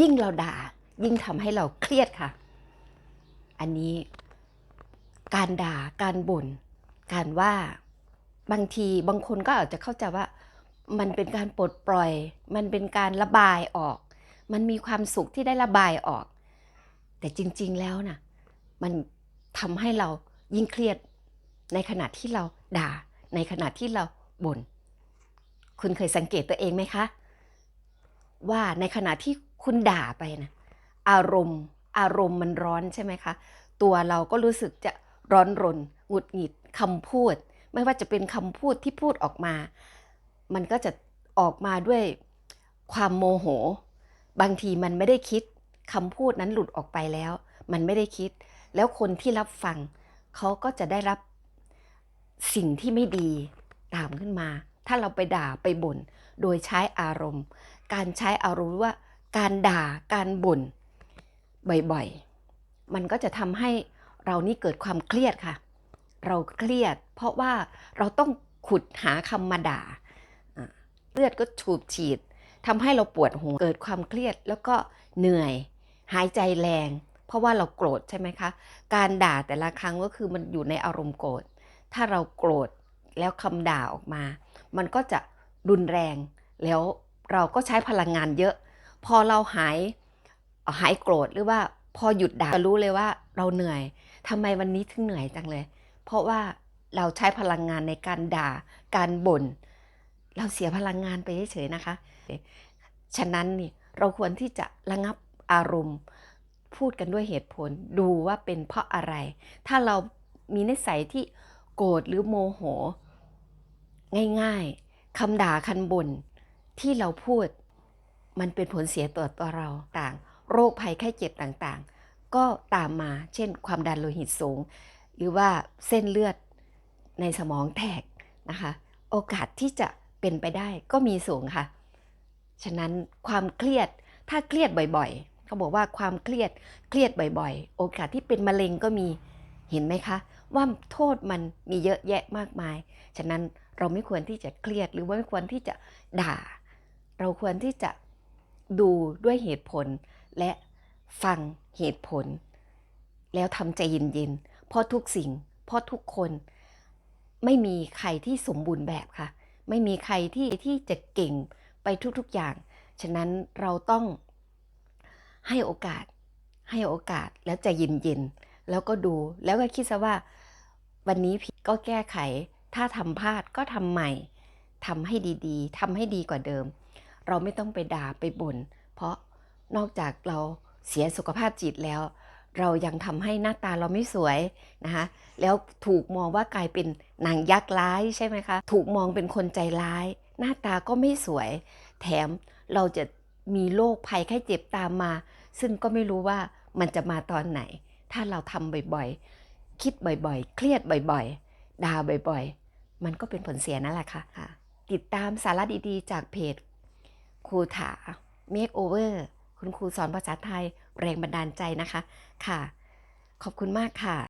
ยิ่งเราด่า ยิ่งทำให้เราเครียดค่ะ อันนี้การด่าการบ่น การว่าบางทีบางคนก็อาจจะเข้าใจว่า มันเป็นการปลดปล่อย มันเป็นการระบายออก มันมีความสุขที่ได้ระบายออก แต่จริง ๆแล้วนะมันทำให้เรายิ่งเครียดในขณะที่เราด่า ในขณะที่เราบ่น คุณเคยสังเกตตัวเองไหมคะ ว่าในขณะที่ คุณด่าไปนะอารมณ์ อารมณ์มันร้อนใช่ไหมคะ ตัวเราก็รู้สึกจะร้อนรนหงุดหงิดคำพูด ไม่ว่าจะเป็นคำพูดที่พูดออกมา มันก็จะออกมาด้วยความโมโห บางทีมันไม่ได้คิดคำพูดนั้นหลุดออกไปแล้ว มันไม่ได้คิด แล้วคนที่รับฟังเขาก็จะได้รับสิ่งที่ไม่ดีตามขึ้นมา ถ้าเราไปด่าไปบ่นโดยใช้อารมณ์ การใช้อารมณ์ว่า การด่าการบ่นบ่อยๆ มันก็จะทำให้เรานี่เกิดความเครียดค่ะ เราเครียด เพราะว่าเราต้องขุดหาคำมาด่าเลือดก็ฉูบฉีดทำให้เราปวดหัวเกิดความเครียดแล้วก็เหนื่อยหายใจแรง เพราะว่าเราโกรธใช่ไหมคะ การด่าแต่ละครั้งก็คือมันอยู่ในอารมณ์โกรธ ถ้าเราโกรธแล้วคำด่าออกมา มันก็จะรุนแรงแล้วเราก็ใช้พลังงานเยอะ พอเราหายหายโกรธหรือว่าพอหยุดด่าจะรู้เลยว่าเราเหนื่อยทำไมวันนี้ถึงเหนื่อยจังเลย เพราะว่าเราใช้พลังงานในการด่า การบ่น เราเสียพลังงานไปเฉยๆนะคะ ฉะนั้นนี่เราควรที่จะระงับอารมณ์ พูดกันด้วยเหตุผลดูว่าเป็นเพราะอะไร ถ้าเรามีนิสัยที่โกรธหรือโมโห ง่ายๆคำด่าคันบ่นที่เราพูด มันเป็นผลเสียต่อตัวเราต่าง โรคภัยไข้เจ็บต่างๆ ก็ตามมาเช่น ความดันโลหิตสูง หรือว่าเส้นเลือดในสมองแตกนะคะโอกาสที่จะเป็นไปได้ก็มีสูงค่ะ ฉะนั้นความเครียดถ้าเครียดบ่อยๆเขาบอกว่าความเครียดเครียดบ่อย ๆ โอกาสที่เป็นมะเร็งก็มีเห็นไหมคะ ว่าโทษมันมีเยอะแยะมากมาย ฉะนั้นเราไม่ควรที่จะเครียดหรือว่าไม่ควรที่จะด่า เราควรที่จะ ดูด้วยเหตุผล และฟังเหตุผล แล้วทำใจเย็นๆเพราะทุกสิ่ง เพราะทุกคน ไม่มีใครที่สมบูรณ์แบบค่ะ ไม่มีใครที่ที่จะเก่งไปทุกๆอย่าง ฉะนั้นเราต้องให้โอกาส ให้โอกาสแล้วใจเย็นๆแล้วก็ดูแล้วก็คิดซะว่า วันนี้ผิดก็แก้ไข ถ้าทำพลาดก็ทำใหม่ทำให้ดีๆทำให้ดีกว่าเดิม เราไม่ต้องไปด่าไปบ่นเพราะนอกจากเราเสียสุขภาพจิตแล้ว เรายังทำให้หน้าตาเราไม่สวยนะคะแล้วถูกมองว่ากลายเป็นนางยักษ์ร้ายใช่ไหมคะถูกมองเป็นคนใจร้าย หน้าตาก็ไม่สวย แถมเราจะมีโรคภัยไข้เจ็บตามมา ซึ่งก็ไม่รู้ว่ามันจะมาตอนไหน ถ้าเราทำบ่อยๆ คิดบ่อยๆ เครียดบ่อยๆด่าบ่อยๆ มันก็เป็นผลเสียนั่นแหละค่ะค่ะติดตามสาระดีๆ จากเพจ ครูถา Makeover คุณครูสอนภาษาไทยแรงบันดาลใจนะคะ ค่ะ ขอบคุณมากค่ะ